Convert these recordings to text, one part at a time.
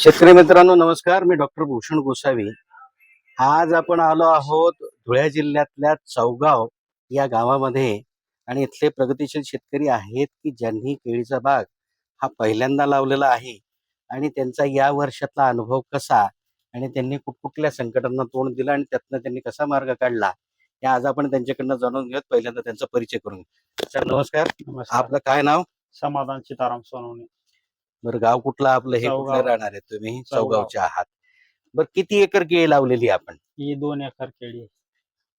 शेतकरी मित्रांनो नमस्कार. मी डॉक्टर भूषण गोसावी. आज आपण आलो आहोत धुळे जिल्ह्यातल्या चौगाव या गावामध्ये आणि इथले प्रगतीशील शेतकरी आहेत की ज्यांनी केळीचा बाग हा पहिल्यांदा लावलेला आहे आणि त्यांचा या वर्षातला अनुभव कसा आणि त्यांनी कुठकुठल्या संकटांना तोंड दिलं आणि त्यातनं त्यांनी कसा मार्ग काढला हे आज आपण त्यांच्याकडनं जाणून घेऊयात. पहिल्यांदा त्यांचा परिचय करून घेऊ. सर नमस्कार. नमस्कार. आपलं काय नाव? समाधान सीताराम सोनवणे. बरं गाव कुठलं आपलं हे चौगाव. कुठलं राहणार आहे तुम्ही? चौगाव. चौगावचे आहात. बरं किती एकर केळी लावलेली आपण? ही दोन एकर केळी आहे.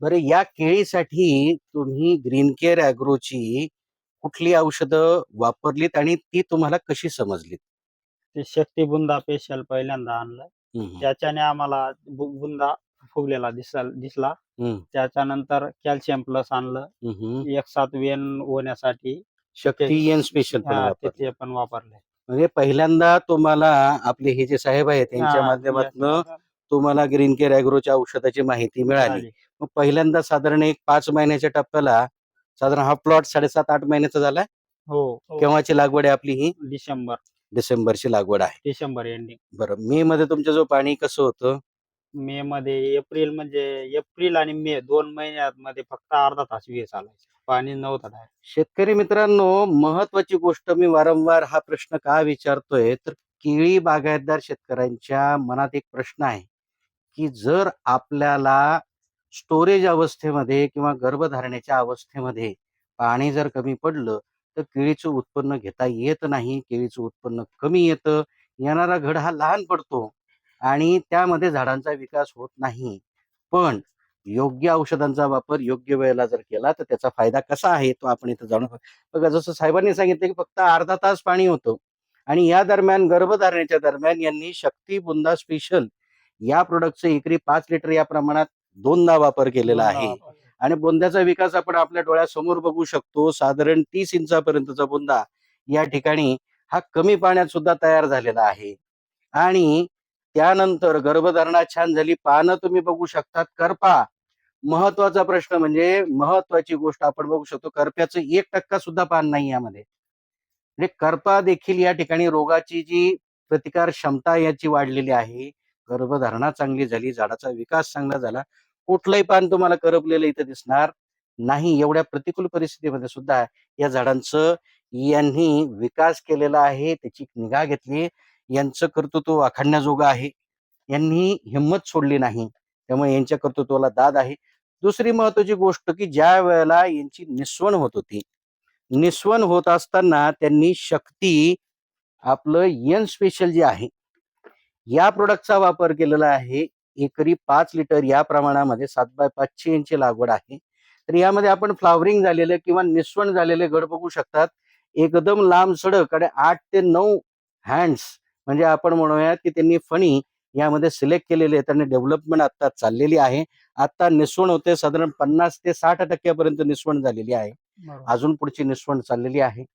बरं या केळीसाठी तुम्ही ग्रीन केअर अॅग्रोची कुठली औषधं वापरलीत आणि ती तुम्हाला कशी समजलीत? ते शक्ती बुंदा स्पेशल पहिल्यांदा आणलं. हम्म, त्याच्याने आम्हाला बु- बुंदा फुगलेला दिसला दिसला. हम्म, त्याच्यानंतर कॅल्शियम प्लस आणलं. हम्म. एक सात वेन होण्यासाठी शक्ती एन स्पेशल हा, ते ते पण वापरले. म्हणजे पहिल्यांदा तुम्हाला आपले हे जे साहेब आहेत त्यांच्या हा, माध्यमातून या- तुम्हाला ग्रीन केअर अॅग्रोच्या औषधाची माहिती मिळाली. मग पहिल्यांदा साधारण एक पाच महिन्याच्या टप्प्याला साधारण हा प्लॉट साडेसात आठ महिन्याचा झाला. हो. केव्हाची लागवड आहे आपली ही? डिसेंबर. डिसेंबरची लागवड आहे. डिसेंबर एंडिंग बरं मे मध्ये तुमचं जो पाणी कसं होतं? मे मध्ये एप्रिल म्हणजे एप्रिल आणि मे दोन महिन्यात मध्ये फक्त अर्धा तास वीज चालायचं. पाणी नव्हतं direct. शेतकरी मित्रांनो महत्वाची गोष्ट मी वारंवार हा प्रश्न का विचारतोय? तर केळी बागायतदार शेतकऱ्यांच्या मनात एक प्रश्न आहे की जर आपल्याला स्टोरेज अवस्थेमध्ये किंवा गर्भधारणेच्या अवस्थेमध्ये पाणी जर कमी पडलं तर केळीचं उत्पन्न घेता येत नाही केळीचं उत्पन्न कमी येतं येणारा घड हा लहान पडतो. आणि त्यामध्ये झाडांचा विकास होत नाही. पण योग्य औषधांचा वापर योग्य वेळेला जर केला तर त्याचा फायदा कसा आहे तो आपण इथं जाणून बघा जसं साहेबांनी सांगितलं की फक्त अर्धा तास पाणी होतं आणि या दरम्यान गर्भधारणेच्या दरम्यान यांनी शक्ती बुंदा स्पेशल या प्रोडक्टचं एकरी पाच लिटर या प्रमाणात दोनदा वापर केलेला आहे. आणि बुंद्याचा विकास आपण आपल्या डोळ्यासमोर बघू शकतो. साधारण तीस इंचापर्यंतचा बुंदा या ठिकाणी हा कमी पाण्यात सुद्धा तयार झालेला आहे. आणि त्यानंतर गर्भधारणा छान झाली. पानं तुम्ही बघू शकतात. करपा. महत्त्वाचा प्रश्न म्हणजे महत्वाची गोष्ट आपण बघू शकतो. करप्याचं एक टक्का सुद्धा पान नाही यामध्ये. म्हणजे करपा देखील या ठिकाणी रोगाची जी प्रतिकार क्षमता याची वाढलेली आहे. गर्भधारणा चांगली झाली. झाडाचा विकास चांगला झाला. कुठलंही पान तुम्हाला करपलेलं इथं दिसणार नाही. एवढ्या प्रतिकूल परिस्थितीमध्ये सुद्धा या झाडांचं यांनी विकास केलेला आहे. त्याची निगा घेतली. यांचं कर्तृत्व वाखाणण्याजोगं आहे. यांनी हिंमत सोडली नाही. त्यामुळे यांच्या कर्तृत्वाला दाद आहे. दुसरी महत्वाची गोष्ट की ज्या वेळेला यांची निस्वण होत होती. निस्वण होत असताना त्यांनी शक्ती आपलं यन स्पेशल जे आहे या प्रोडक्टचा वापर केलेला आहे. एकरी पाच लिटर या प्रमाणामध्ये सात बाय पाचशे यांची लागवड आहे. तर यामध्ये आपण फ्लावरिंग झालेलं किंवा निस्वण झालेले गड बघू शकतात. एकदम लांब सडक आणि आठ ते नऊ हँड्स म्हणजे आपण म्हणूया की त्यांनी फणी यामध्ये सिलेक्ट केलेले आहेत आणि डेव्हलपमेंट आता चाललेली आहे. आता निस्वण होते साधारण पन्नास ते साठ टक्क्यापर्यंत निस्वण झालेली आहे. अजून पुढची निस्वण चाललेली आहे.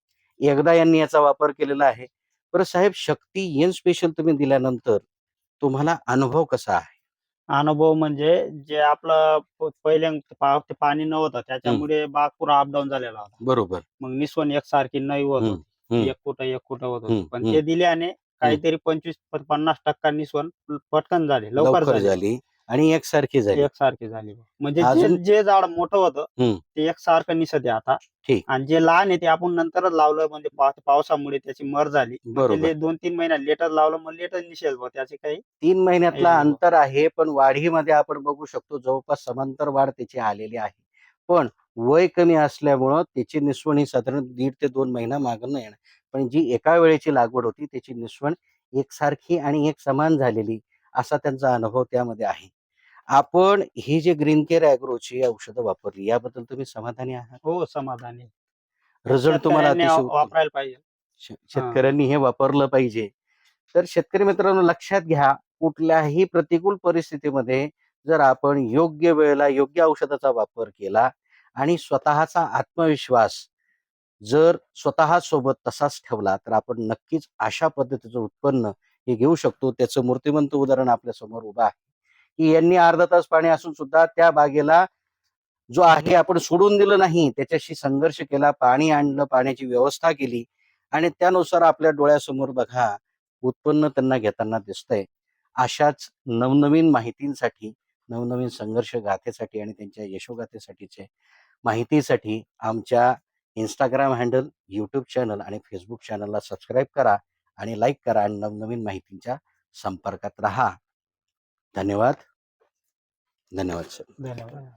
एकदा यांनी याचा वापर केलेला आहे. बरं साहेब शक्ती येन स्पेशल तुम्ही दिल्यानंतर तुम्हाला अनुभव कसा आहे? अनुभव म्हणजे जे आपलं प- पहिल्या पा- ते पाणी नव्हतं त्याच्यामुळे बाग पुरा अपडाऊन झालेला होता. बरोबर. मग निस्वन एकसारखी नाही होत. एक कुठं एक कुठं होत पण. ते दिल्याने काहीतरी पंचवीस पन्नास टक्का निस्वन पटकन झाले लवकर लवकर झाले आणि एकसारखी झाली एकसारखी झाली म्हणजे जे अजून- जे झाड मोठं होतं हम्म. ते एकसारखं निसत आहे आता ठीक. आणि जे लहान आहे ते आपण नंतरच लावलं म्हणजे पावसामुळे त्याची मर झाली बरोबर ते दोन तीन महिन्यात लेटर लावलं मग लेटर बुवा. त्याचे काही तीन महिन्यातला. अंतर आहे पण वाढीमध्ये आपण बघू शकतो जवळपास समांतर वाढ त्याची आलेली आहे पण वय कमी असल्यामुळं त्याची निस्वण ही साधारण दीड ते दोन महिना मागं नाही येणार पण जी एका वेळेची लागवड होती त्याची निस्वण एकसारखी आणि एक समान झालेली असा त्यांचा अनुभव त्यामध्ये आहे. आपण ही जे ग्रीन केअर अॅग्रोची औषधं वापरली याबद्दल तुम्ही समाधानी आहात? हो समाधानी. रिझल्ट तुम्हाला अतिशय. वापरायला पाहिजे. शेतकऱ्यांनी हे वापरलं पाहिजे. तर शेतकरी मित्रांनो लक्षात घ्या कुठल्याही प्रतिकूल परिस्थितीमध्ये जर आपण योग्य वेळेला योग्य औषधाचा वापर केला आणि स्वतःचा आत्मविश्वास जर स्वतः सोबत तसाच ठेवला तर आपण नक्कीच अशा पद्धतीचं उत्पन्न हे घेऊ शकतो. त्याचं मूर्तिमंत उदाहरण आपल्यासमोर उभं आहे. की यांनी अर्धा तास पाणी असून सुद्धा त्या बागेला जो आहे आपण सोडून दिलं नाही त्याच्याशी संघर्ष केला पाणी आणलं पाण्याची व्यवस्था केली आणि त्यानुसार आपल्या डोळ्यासमोर बघा उत्पन्न त्यांना घेताना दिसतंय. अशाच नवनवीन माहितींसाठी नवनवीन संघर्ष गाथेसाठी आणि त्यांच्या यशोगाथेसाठीचे माहितीसाठी आमच्या इंस्टाग्राम हँडल यूट्यूब चॅनल आणि फेसबुक चॅनलला सबस्क्राईब करा आणि लाईक करा आणि नवनवीन माहितींच्या संपर्कात राहा. धन्यवाद. धन्यवाद सर धन्यवाद.